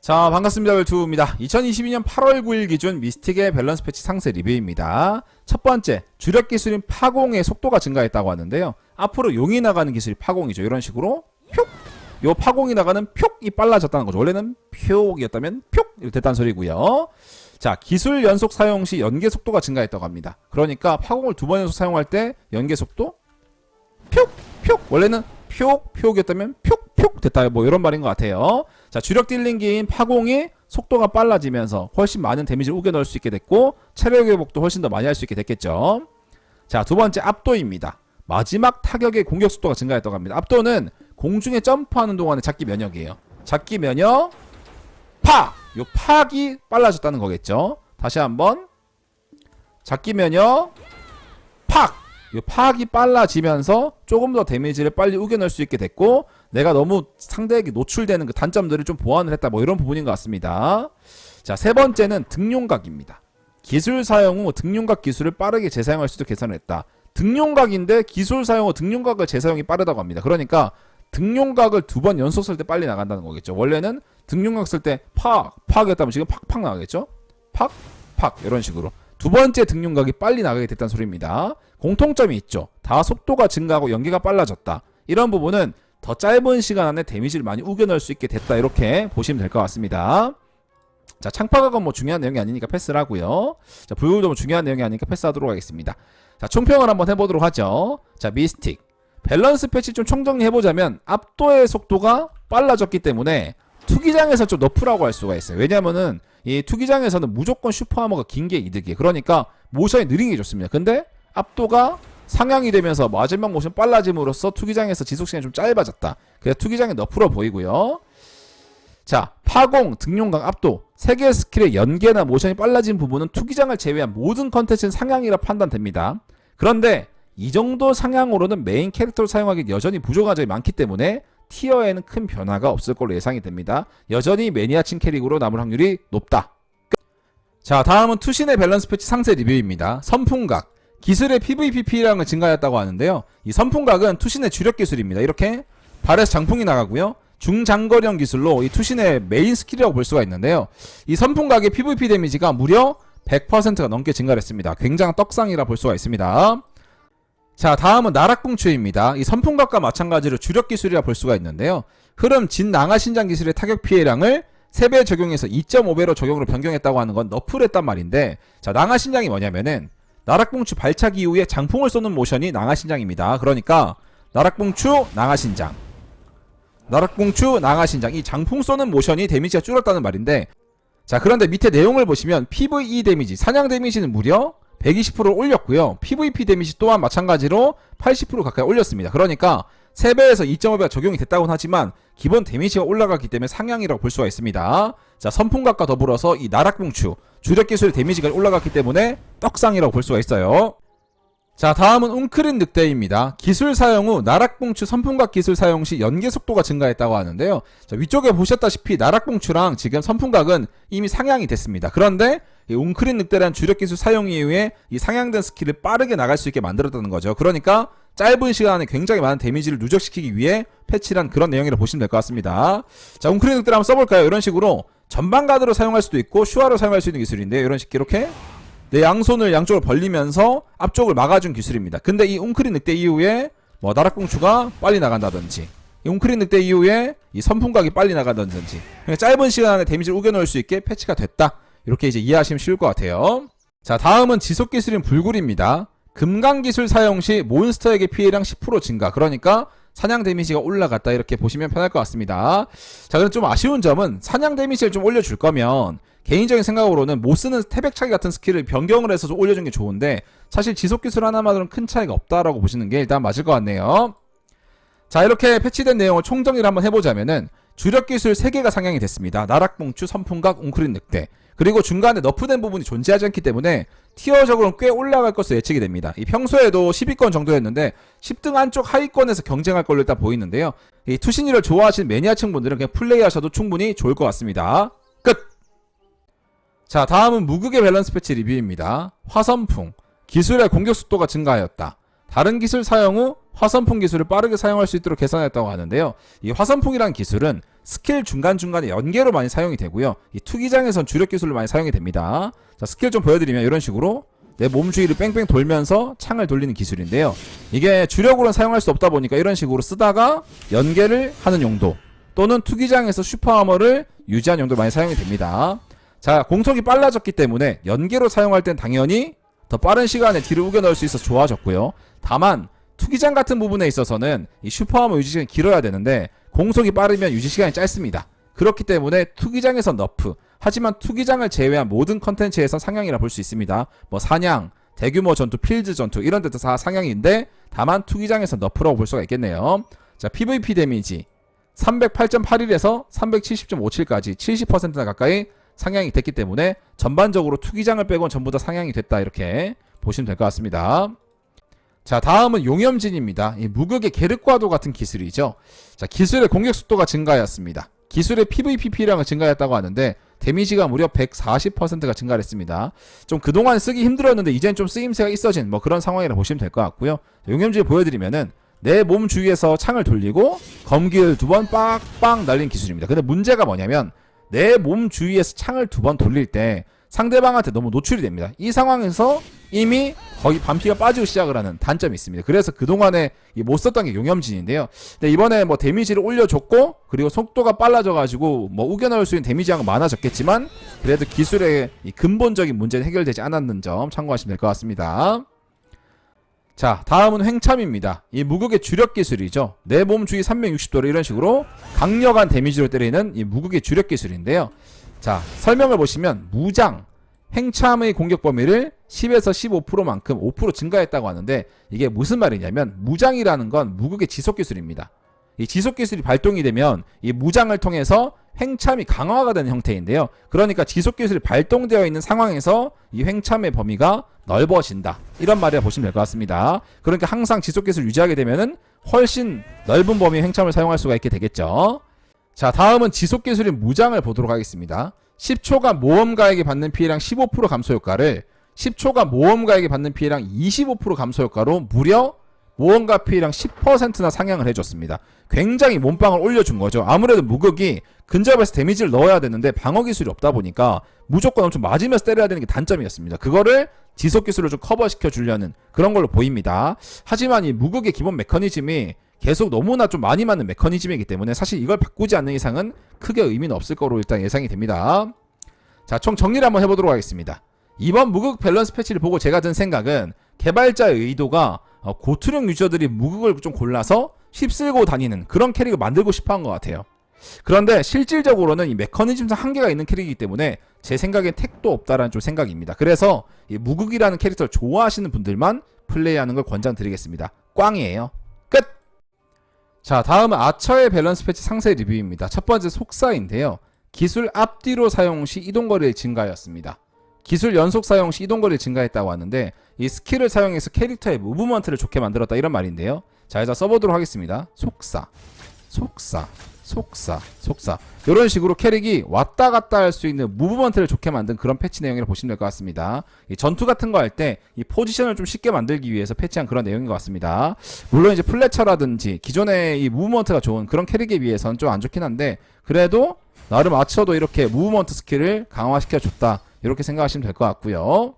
자 반갑습니다. 벨투입니다. 2022년 8월 9일 기준 미스틱의 밸런스 패치 상세 리뷰입니다. 첫 번째 주력 기술인 파공의 속도가 증가했다고 하는데요. 앞으로 용이 나가는 기술이 파공이죠. 이런 식으로 표 파공이 나가는 표이 빨라졌다는 거죠. 원래는 표이었다면 표 이렇게 됐다는 소리고요. 자 기술 연속 사용 시 연계 속도가 증가했다고 합니다. 그러니까 파공을 두 번 연속 사용할 때 연계 속도 표 원래는 표 표이었다면 표표 됐다. 뭐 이런 말인 것 같아요. 자 주력 딜링기인 파공이 속도가 빨라지면서 훨씬 많은 데미지를 우겨 넣을 수 있게 됐고 체력 회복도 훨씬 더 많이 할 수 있게 됐겠죠. 자 두 번째 압도입니다. 마지막 타격의 공격 속도가 증가했다고 합니다. 압도는 공중에 점프하는 동안의 잡기 면역이에요. 잡기 면역 파! 요 파기 빨라졌다는 거겠죠. 다시 한번. 잡기 면역 팍! 요 파악이 빨라지면서 조금 더 데미지를 빨리 우겨낼 수 있게 됐고 내가 너무 상대에게 노출되는 그 단점들을 좀 보완을 했다 뭐 이런 부분인 것 같습니다 자 세 번째는 등용각입니다 기술 사용 후 등용각 기술을 빠르게 재사용할 수도 개선을 했다 등용각인데 기술 사용 후 등용각을 재사용이 빠르다고 합니다 그러니까 등용각을 두 번 연속 쓸 때 빨리 나간다는 거겠죠 원래는 등용각 쓸 때 팍! 팍이었다면 지금 팍팍 나가겠죠 팍! 팍! 이런 식으로 두 번째 등용각이 빨리 나가게 됐다는 소리입니다. 공통점이 있죠. 다 속도가 증가하고 연계가 빨라졌다. 이런 부분은 더 짧은 시간 안에 데미지를 많이 우겨넣을 수 있게 됐다. 이렇게 보시면 될 것 같습니다. 자, 창파각은 뭐 중요한 내용이 아니니까 패스를 하고요. 자, 불굴도 뭐 중요한 내용이 아니니까 패스하도록 하겠습니다. 자, 총평을 한번 해보도록 하죠. 자, 미스틱. 밸런스 패치 좀 총정리해보자면 압도의 속도가 빨라졌기 때문에 투기장에서 좀 너프라고 할 수가 있어요. 왜냐면은 이 투기장에서는 무조건 슈퍼하머가 긴 게 이득이에요. 그러니까 모션이 느린 게 좋습니다. 근데 압도가 상향이 되면서 마지막 모션 빨라짐으로써 투기장에서 지속 시간이 좀 짧아졌다. 그래서 투기장이 너프로 보이고요. 자, 파공, 등용강, 압도 세 개의 스킬의 연계나 모션이 빨라진 부분은 투기장을 제외한 모든 컨텐츠는 상향이라 판단됩니다. 그런데 이 정도 상향으로는 메인 캐릭터를 사용하기 여전히 부족한 점이 많기 때문에 티어에는 큰 변화가 없을 걸로 예상이 됩니다. 여전히 매니아층 캐릭으로 남을 확률이 높다. 끝. 자 다음은 투신의 밸런스 패치 상세 리뷰입니다. 선풍각 기술의 PVP 피해량을 증가했다고 하는데요. 이 선풍각은 투신의 주력 기술입니다. 이렇게 발에서 장풍이 나가고요. 중장거리형 기술로 이 투신의 메인 스킬이라고 볼 수가 있는데요. 이 선풍각의 PVP 데미지가 무려 100%가 넘게 증가했습니다. 굉장한 떡상이라 볼 수가 있습니다. 자 다음은 나락궁추입니다. 이 선풍각과 마찬가지로 주력 기술이라 볼 수가 있는데요. 흐름 진낭하 신장 기술의 타격 피해량을 3배 적용해서 2.5배로 적용으로 변경했다고 하는 건 너프를 했단 말인데 자 낭하 신장이 뭐냐면은 나락궁추 발차기 이후에 장풍을 쏘는 모션이 낭하 신장입니다. 그러니까 나락궁추 낭하 신장 나락궁추 낭하 신장 이 장풍 쏘는 모션이 데미지가 줄었다는 말인데 자 그런데 밑에 내용을 보시면 PVE 데미지 사냥 데미지는 무려 120% 올렸고요. PVP 데미지 또한 마찬가지로 80% 가까이 올렸습니다. 그러니까 3배에서 2.5배가 적용이 됐다고는 하지만 기본 데미지가 올라갔기 때문에 상향이라고 볼 수가 있습니다. 자, 선풍각과 더불어서 이 나락붕추 주력 기술의 데미지가 올라갔기 때문에 떡상이라고 볼 수가 있어요. 자 다음은 웅크린 늑대입니다. 기술 사용 후 나락봉추 선풍각 기술 사용 시 연계 속도가 증가했다고 하는데요. 자, 위쪽에 보셨다시피 나락봉추랑 지금 선풍각은 이미 상향이 됐습니다. 그런데 이 웅크린 늑대라는 주력 기술 사용 이후에 이 상향된 스킬을 빠르게 나갈 수 있게 만들었다는 거죠. 그러니까 짧은 시간에 굉장히 많은 데미지를 누적시키기 위해 패치란 그런 내용이라고 보시면 될 것 같습니다. 자, 웅크린 늑대를 한번 써볼까요? 이런 식으로 전방 가드로 사용할 수도 있고 슈아로 사용할 수 있는 기술인데요. 이런 식 이렇게 내 양손을 양쪽으로 벌리면서 앞쪽을 막아준 기술입니다. 근데 이 웅크린 늑대 이후에 뭐 나락공추가 빨리 나간다든지 이 웅크린 늑대 이후에 이 선풍각이 빨리 나간다든지 짧은 시간 안에 데미지를 우겨넣을 수 있게 패치가 됐다. 이렇게 이제 이해하시면 쉬울 것 같아요. 자 다음은 지속 기술인 불굴입니다. 금강 기술 사용 시 몬스터에게 피해량 10% 증가. 그러니까 사냥 데미지가 올라갔다 이렇게 보시면 편할 것 같습니다. 자 그럼 좀 아쉬운 점은 사냥 데미지를 좀 올려줄 거면 개인적인 생각으로는 못 쓰는 태백 차기 같은 스킬을 변경을 해서 좀 올려준 게 좋은데 사실 지속 기술 하나만으로는 큰 차이가 없다라고 보시는 게 일단 맞을 것 같네요. 자 이렇게 패치된 내용을 총정리를 한번 해보자면은 주력 기술 3개가 상향이 됐습니다. 나락봉추, 선풍각, 웅크린 늑대 그리고 중간에 너프된 부분이 존재하지 않기 때문에 티어적으로는 꽤 올라갈 것으로 예측이 됩니다. 이 평소에도 10위권 정도였는데 10등 안쪽 하위권에서 경쟁할 걸로 일단 보이는데요. 이 투신이를 좋아하시는 매니아층 분들은 그냥 플레이하셔도 충분히 좋을 것 같습니다. 끝! 자 다음은 무극의 밸런스 패치 리뷰입니다. 화선풍 기술의 공격 속도가 증가하였다. 다른 기술 사용 후 화선풍 기술을 빠르게 사용할 수 있도록 개선했다고 하는데요. 이 화선풍이라는 기술은 스킬 중간중간에 연계로 많이 사용이 되고요. 이 투기장에선 주력 기술로 많이 사용이 됩니다. 자, 스킬 좀 보여드리면 이런 식으로 내 몸 주위를 뺑뺑 돌면서 창을 돌리는 기술인데요. 이게 주력으로는 사용할 수 없다 보니까 이런 식으로 쓰다가 연계를 하는 용도 또는 투기장에서 슈퍼하머를 유지하는 용도로 많이 사용이 됩니다. 자, 공속이 빨라졌기 때문에 연계로 사용할 땐 당연히 더 빠른 시간에 뒤를 우겨 넣을 수 있어서 좋아졌고요. 다만 투기장 같은 부분에 있어서는 이 슈퍼하머 유지 시간이 길어야 되는데 공속이 빠르면 유지 시간이 짧습니다. 그렇기 때문에 투기장에선 너프. 하지만 투기장을 제외한 모든 컨텐츠에선 상향이라 볼 수 있습니다. 뭐 사냥, 대규모 전투, 필드 전투 이런 데도 다 상향인데 다만 투기장에선 너프라고 볼 수가 있겠네요. 자, PVP 데미지 308.81에서 370.57까지 70%나 가까이 상향이 됐기 때문에 전반적으로 투기장을 빼곤 전부 다 상향이 됐다 이렇게 보시면 될 것 같습니다. 자 다음은 용염진입니다. 이 무극의 계륵과도 같은 기술이죠. 자 기술의 공격 속도가 증가하였습니다. 기술의 PVP 피량은 증가했다고 하는데 데미지가 무려 140%가 증가했습니다. 좀 그동안 쓰기 힘들었는데 이젠 좀 쓰임새가 있어진 뭐 그런 상황이라 보시면 될 것 같고요. 용염진 보여드리면은 내 몸 주위에서 창을 돌리고 검기를 두 번 빡빡 날린 기술입니다. 근데 문제가 뭐냐면 내 몸 주위에서 창을 두 번 돌릴 때 상대방한테 너무 노출이 됩니다. 이 상황에서 이미 거의 반피가 빠지고 시작을 하는 단점이 있습니다. 그래서 그동안에 이못 썼던 게 용염진인데요. 근데 이번에 뭐 데미지를 올려줬고 그리고 속도가 빨라져가지고 뭐 우겨넣을 수 있는 데미지가 많아졌겠지만 그래도 기술의 이 근본적인 문제는 해결되지 않았는 점 참고하시면 될 것 같습니다. 자, 다음은 횡참입니다. 이 무극의 주력 기술이죠. 내 몸 주위 360도를 이런 식으로 강력한 데미지로 때리는 이 무극의 주력 기술인데요. 자, 설명을 보시면 무장, 횡참의 공격 범위를 10에서 15%만큼 5% 증가했다고 하는데 이게 무슨 말이냐면 무장이라는 건 무극의 지속 기술입니다. 이 지속 기술이 발동이 되면 이 무장을 통해서 횡참이 강화가 되는 형태인데요. 그러니까 지속 기술이 발동되어 있는 상황에서 이 횡참의 범위가 넓어진다. 이런 말이라 보시면 될 것 같습니다. 그러니까 항상 지속 기술 유지하게 되면은 훨씬 넓은 범위의 횡참을 사용할 수가 있게 되겠죠. 자, 다음은 지속 기술인 무장을 보도록 하겠습니다. 10초간 모험가에게 받는 피해량 15% 감소 효과를 10초간 모험가에게 받는 피해량 25% 감소 효과로 무려 모험가 피해량 10%나 상향을 해줬습니다. 굉장히 몸빵을 올려준 거죠. 아무래도 무극이 근접에서 데미지를 넣어야 되는데 방어 기술이 없다 보니까 무조건 엄청 맞으면서 때려야 되는 게 단점이었습니다. 그거를 지속 기술로 좀 커버시켜 주려는 그런 걸로 보입니다. 하지만 이 무극의 기본 메커니즘이 계속 너무나 좀 많이 맞는 메커니즘이기 때문에 사실 이걸 바꾸지 않는 이상은 크게 의미는 없을 거로 일단 예상이 됩니다. 자, 총 정리를 한번 해보도록 하겠습니다. 이번 무극 밸런스 패치를 보고 제가 든 생각은 개발자의 의도가 어, 고투력 유저들이 무극을 좀 골라서 휩쓸고 다니는 그런 캐릭을 만들고 싶어 한 것 같아요. 그런데 실질적으로는 이 메커니즘상 한계가 있는 캐릭이기 때문에 제 생각엔 택도 없다라는 좀 생각입니다. 그래서 이 무극이라는 캐릭터를 좋아하시는 분들만 플레이하는 걸 권장드리겠습니다. 꽝이에요. 끝! 자, 다음은 아처의 밸런스 패치 상세 리뷰입니다. 첫 번째 속사인데요. 기술 앞뒤로 사용 시 이동거리를 증가하였습니다. 기술 연속 사용 시 이동거리를 증가했다고 하는데 이 스킬을 사용해서 캐릭터의 무브먼트를 좋게 만들었다 이런 말인데요. 자, 일단 써보도록 하겠습니다. 속사, 속사, 속사, 속사. 이런 식으로 캐릭이 왔다 갔다 할 수 있는 무브먼트를 좋게 만든 그런 패치 내용이라고 보시면 될 것 같습니다. 이 전투 같은 거 할 때 이 포지션을 좀 쉽게 만들기 위해서 패치한 그런 내용인 것 같습니다. 물론 이제 플래처라든지 기존의 이 무브먼트가 좋은 그런 캐릭에 비해서는 좀 안 좋긴 한데 그래도 나름 아처도 이렇게 무브먼트 스킬을 강화시켜 줬다. 이렇게 생각하시면 될 것 같고요.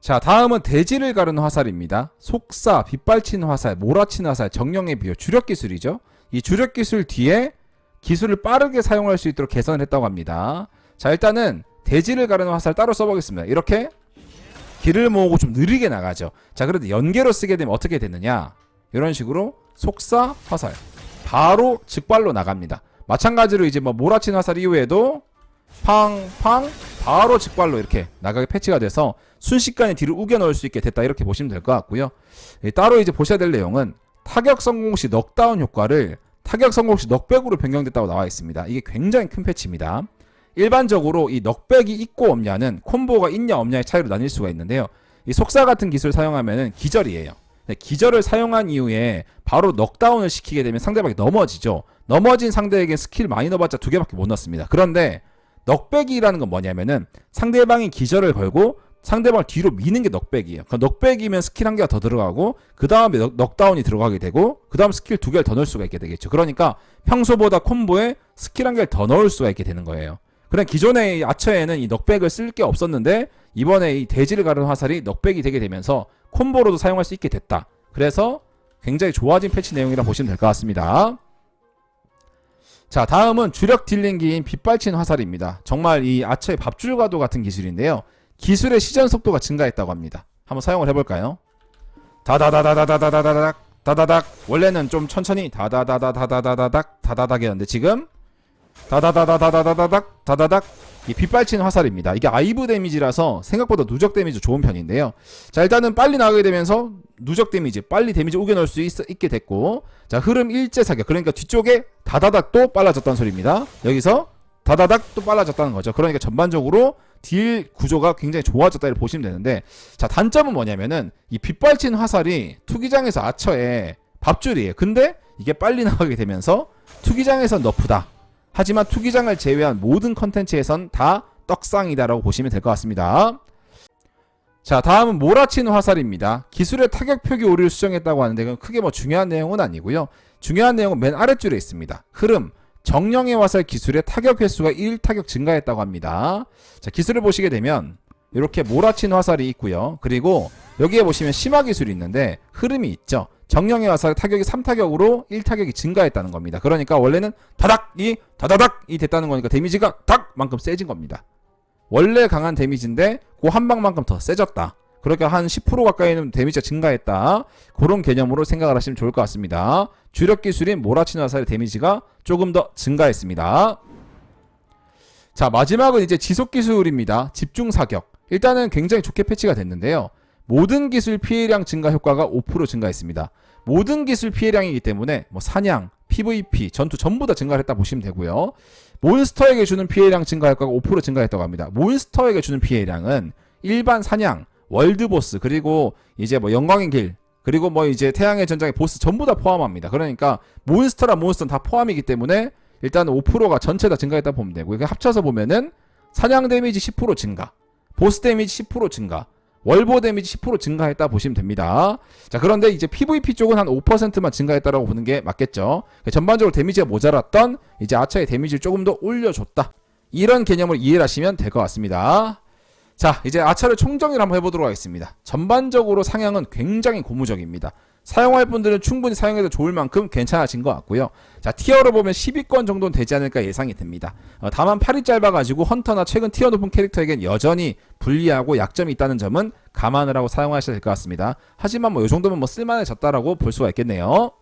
자, 다음은 대지를 가르는 화살입니다. 속사, 빗발치는 화살, 몰아치는 화살, 정령의 비율, 주력 기술이죠. 이 주력 기술 뒤에 기술을 빠르게 사용할 수 있도록 개선을 했다고 합니다. 자, 일단은 대지를 가르는 화살 따로 써보겠습니다. 이렇게 길을 모으고 좀 느리게 나가죠. 자, 그래도 연계로 쓰게 되면 어떻게 되느냐? 이런 식으로 속사, 화살. 바로 즉발로 나갑니다. 마찬가지로 이제 뭐 몰아치는 화살 이후에도 팡팡 바로 직발로 이렇게 나가게 패치가 돼서 순식간에 뒤를 우겨 넣을 수 있게 됐다 이렇게 보시면 될 것 같고요. 예, 따로 이제 보셔야 될 내용은 타격 성공 시 넉다운 효과를 타격 성공 시 넉백으로 변경됐다고 나와 있습니다. 이게 굉장히 큰 패치입니다. 일반적으로 이 넉백이 있고 없냐는 콤보가 있냐 없냐의 차이로 나뉠 수가 있는데요. 이 속사 같은 기술 사용하면은 기절이에요. 네, 기절을 사용한 이후에 바로 넉다운을 시키게 되면 상대방이 넘어지죠. 넘어진 상대에게 스킬 많이 넣어봤자 두 개밖에 못 넣습니다. 그런데 넉백이라는 건 뭐냐면은 상대방이 기절을 걸고 상대방을 뒤로 미는 게 넉백이에요. 그 넉백이면 스킬 한 개가 더 들어가고 그 다음에 넉, 넉다운이 들어가게 되고 그 다음 스킬 두 개를 더 넣을 수가 있게 되겠죠. 그러니까 평소보다 콤보에 스킬 한 개를 더 넣을 수가 있게 되는 거예요. 그냥 기존의 이 아처에는 이 넉백을 쓸 게 없었는데 이번에 이 대지를 가른 화살이 넉백이 되게 되면서 콤보로도 사용할 수 있게 됐다. 그래서 굉장히 좋아진 패치 내용이라 보시면 될 것 같습니다. 자, 다음은 주력 딜링기인 빗발친 화살입니다. 정말 이 아처의 밥줄과도 같은 기술인데요. 기술의 시전 속도가 증가했다고 합니다. 한번 사용을 해볼까요? 다다다다다다다다닥 다다닥 원래는 좀 천천히 다다다다다다다닥 다다닥이었는데 지금 다다다다다다다닥 다다닥 이 빗발친 화살입니다. 이게 아이브 데미지라서 생각보다 누적 데미지 좋은 편인데요. 자 일단은 빨리 나가게 되면서 누적 데미지 빨리 데미지 우겨 넣을 수 있, 게 됐고 자 흐름 일제 사격 그러니까 뒤쪽에 다다닥 또 빨라졌다는 소리입니다. 여기서 다다닥 또 빨라졌다는 거죠. 그러니까 전반적으로 딜 구조가 굉장히 좋아졌다를 보시면 되는데 자 단점은 뭐냐면은 이 빗발친 화살이 투기장에서 아처에 밥줄이에요. 근데 이게 빨리 나가게 되면서 투기장에서 너프다. 하지만 투기장을 제외한 모든 컨텐츠에선 다 떡상이다라고 보시면 될 것 같습니다. 자, 다음은 몰아치는 화살입니다. 기술의 타격 표기 오류를 수정했다고 하는데 그건 크게 뭐 중요한 내용은 아니고요. 중요한 내용은 맨 아랫줄에 있습니다. 흐름, 정령의 화살 기술의 타격 횟수가 1타격 증가했다고 합니다. 자, 기술을 보시게 되면 이렇게 몰아치는 화살이 있고요. 그리고 여기에 보시면 심화 기술이 있는데 흐름이 있죠. 정령의 화살 타격이 3타격으로 1타격이 증가했다는 겁니다. 그러니까 원래는 다닥이 다다닥이 됐다는 거니까 데미지가 닥만큼 세진 겁니다. 원래 강한 데미지인데 그 한 방만큼 더 세졌다. 그러니까 한 10% 가까이는 데미지가 증가했다. 그런 개념으로 생각을 하시면 좋을 것 같습니다. 주력 기술인 몰아치는 화살의 데미지가 조금 더 증가했습니다. 자, 마지막은 이제 지속 기술입니다. 집중 사격. 일단은 굉장히 좋게 패치가 됐는데요. 모든 기술 피해량 증가 효과가 5% 증가했습니다. 모든 기술 피해량이기 때문에 뭐 사냥, PVP, 전투 전부 다 증가를 했다 보시면 되고요. 몬스터에게 주는 피해량 증가 효과가 5% 증가했다고 합니다. 몬스터에게 주는 피해량은 일반 사냥, 월드보스 그리고 이제 뭐 영광의 길 그리고 뭐 이제 태양의 전장의 보스 전부 다 포함합니다. 그러니까 몬스터랑 몬스터는 다 포함이기 때문에 일단 5%가 전체 다 증가했다 보면 되고 이거 합쳐서 보면은 사냥 데미지 10% 증가, 보스 데미지 10% 증가, 월보 데미지 10% 증가했다 보시면 됩니다. 자, 그런데 이제 PVP 쪽은 한 5%만 증가했다라고 보는 게 맞겠죠. 전반적으로 데미지가 모자랐던 이제 아차의 데미지를 조금 더 올려줬다. 이런 개념을 이해를 하시면 될 것 같습니다. 자, 이제 아차를 총정리를 한번 해보도록 하겠습니다. 전반적으로 상향은 굉장히 고무적입니다. 사용할 분들은 충분히 사용해도 좋을 만큼 괜찮아진 것 같고요. 자, 티어로 보면 10위권 정도는 되지 않을까 예상이 됩니다. 어, 다만 팔이 짧아가지고 헌터나 최근 티어 높은 캐릭터에겐 여전히 불리하고 약점이 있다는 점은 감안을 하고 사용하셔야 될 것 같습니다. 하지만 뭐 이 정도면 뭐 쓸만해졌다라고 볼 수가 있겠네요.